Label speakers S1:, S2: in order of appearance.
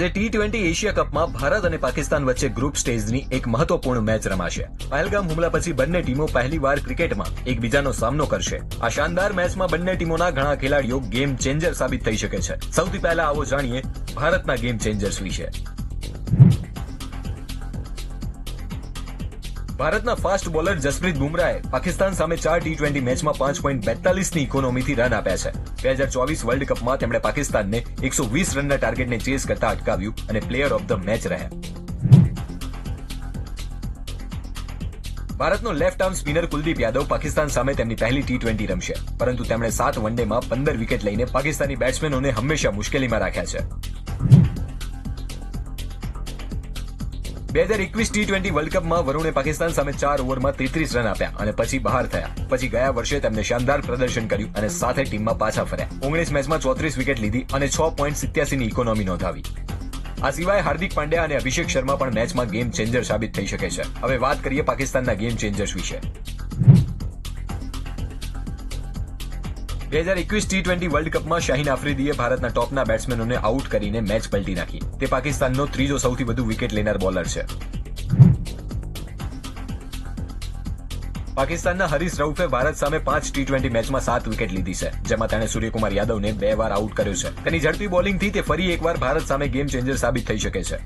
S1: આજે T twenty Asia કપમાં ભારત અને પાકિસ્તાન વચ્ચે ગ્રુપ સ્ટેજની એક મહત્વપૂર્ણ મેચ રમાશે. પહેલગામ હુમલા પછી બંને ટીમો પહેલીવાર ક્રિકેટમાં એકબીજાનો સામનો કરશે. આ શાનદાર મેચમાં બંને ટીમોના ઘણા ખેલાડીઓ ગેમ ચેન્જર સાબિત થઈ શકે છે. સૌથી પહેલા આવો જાણીએ ભારતના ગેમ ચેન્જર્સ વિશે. ભારતના ફાસ્ટ બોલર જસપ્રીત બુમરાએ પાકિસ્તાન સામે ચાર ટી ટ્વેન્ટી મેચમાં પાંચ પોઈન્ટ બેતાલીસની ઇકોનોમીથી રન આપ્યા છે. બે હજાર ચોવીસ વર્લ્ડ કપમાં તેમણે પાકિસ્તાનને એકસો વીસ રનના ટાર્ગેટને ચેસ કરતા અટકાવ્યું અને પ્લેયર ઓફ ધ મેચ રહ્યા. ભારતનો left arm spinner Kuldeep Yadav Pakistan સામે તેમની પહેલી ટી ટ્વેન્ટી રમશે, પરંતુ તેમણે સાત વનડેમાં પંદર વિકેટ લઈને પાકિસ્તાની બેટ્સમેનોને હંમેશા મુશ્કેલીમાં રાખ્યા છે. બે હજાર એકવીસ ટી ટ્વેન્ટી વર્લ્ડ કપમાં વરુણે પાકિસ્તાન સામે ચાર ઓવરમાં તેત્રીસ રન આપ્યા અને પછી બહાર થયા. પછી ગયા વર્ષે તેમને શાનદાર પ્રદર્શન કર્યું અને સાથે ટીમમાં પાછા ફર્યા. ઓગણીસ મેચમાં ચોત્રીસ વિકેટ લીધી અને છ પોઈન્ટ સિત્યાસીની ઇકોનોમી નોંધાવી. આ સિવાય હાર્દિક પાંડ્યા અને અભિષેક શર્મા પણ મેચમાં ગેમ ચેન્જર સાબિત થઈ શકે છે. હવે વાત કરીએ પાકિસ્તાનના ગેમ ચેન્જર્સ વિશે. બે હજાર એકવીસ ટી ટ્વેન્ટી વર્લ્ડ કપમાં શાહીન આફ્રિદીએ ભારતના ટોપના બેટ્સમેનોને આઉટ કરીને મેચ પલટી નાખી. તે પાકિસ્તાનનો ત્રીજો સૌથી વધુ વિકેટ લેનાર બોલર છે. પાકિસ્તાનના હરીશ રઉફે ભારત સામે પાંચ ટી ટ્વેન્ટી મેચમાં સાત વિકેટ લીધી છે, જેમાં તેણે સૂર્યકુમાર યાદવને બે વાર આઉટ કર્યો છે. તેની ઝડપી બોલિંગથી તે ફરી એકવાર ભારત સામે ગેમ ચેન્જર સાબિત થઈ શકે છે.